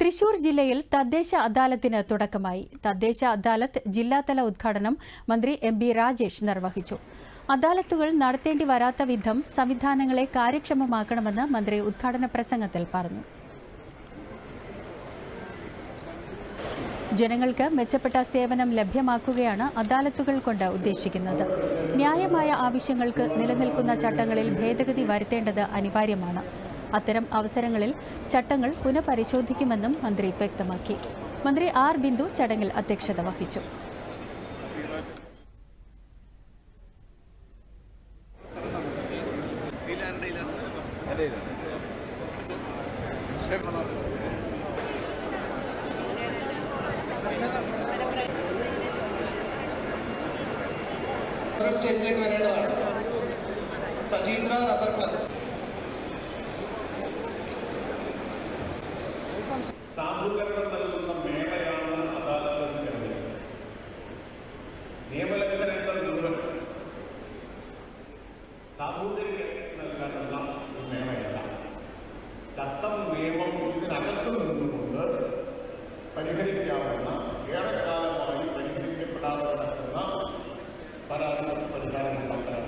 തൃശൂർ ജില്ലയിൽ തദ്ദേശ അദാലത്തിന് തുടക്കമായി. തദ്ദേശ അദാലത്ത് ജില്ലാതല ഉദ്ഘാടനം മന്ത്രി എം ബി രാജേഷ് നിർവഹിച്ചു. അദാലത്തുകൾ നടത്തേണ്ടി വരാത്ത വിധം സംവിധാനങ്ങളെ കാര്യക്ഷമമാക്കണമെന്ന് മന്ത്രി ഉദ്ഘാടന പ്രസംഗത്തിൽ പറഞ്ഞു. ജനങ്ങൾക്ക് മെച്ചപ്പെട്ട സേവനം ലഭ്യമാക്കുകയാണ് അദാലത്തുകൾ കൊണ്ട് ഉദ്ദേശിക്കുന്നത്. ന്യായമായ ആവശ്യങ്ങൾക്ക് നിലനിൽക്കുന്ന ചട്ടങ്ങളിൽ ഭേദഗതി വരുത്തേണ്ടത് അനിവാര്യമാണ്. അത്തരം അവസരങ്ങളിൽ ചട്ടങ്ങൾ പുനഃപരിശോധിക്കുമെന്നും മന്ത്രി വ്യക്തമാക്കി. മന്ത്രി ആർ ബിന്ദു ചടങ്ങിൽ അധ്യക്ഷത വഹിച്ചു. സ്റ്റേജിലേക്ക് വരേണ്ടതാണ്. സജീന്ദ്ര റബ്ബർ പ്ലസ് സാധൂകരണം നൽകുന്ന മേളയാണ് അദാലത്ത് തെരഞ്ഞെടുപ്പ് നിയമലംഘനങ്ങൾ മുഴുവൻ സാധൂകരിക്കാൻ നൽകാനുള്ള ഒരു മേളയല്ല. ചട്ടം നിയമം ഇതിനകത്ത് നിന്നുകൊണ്ട് പരിഹരിക്കാവുന്ന ഏറെക്കാലമായി പരിഹരിക്കപ്പെടാതെ കിടക്കുന്ന പരാതികൾക്ക് പരിഹാരമുണ്ടാകും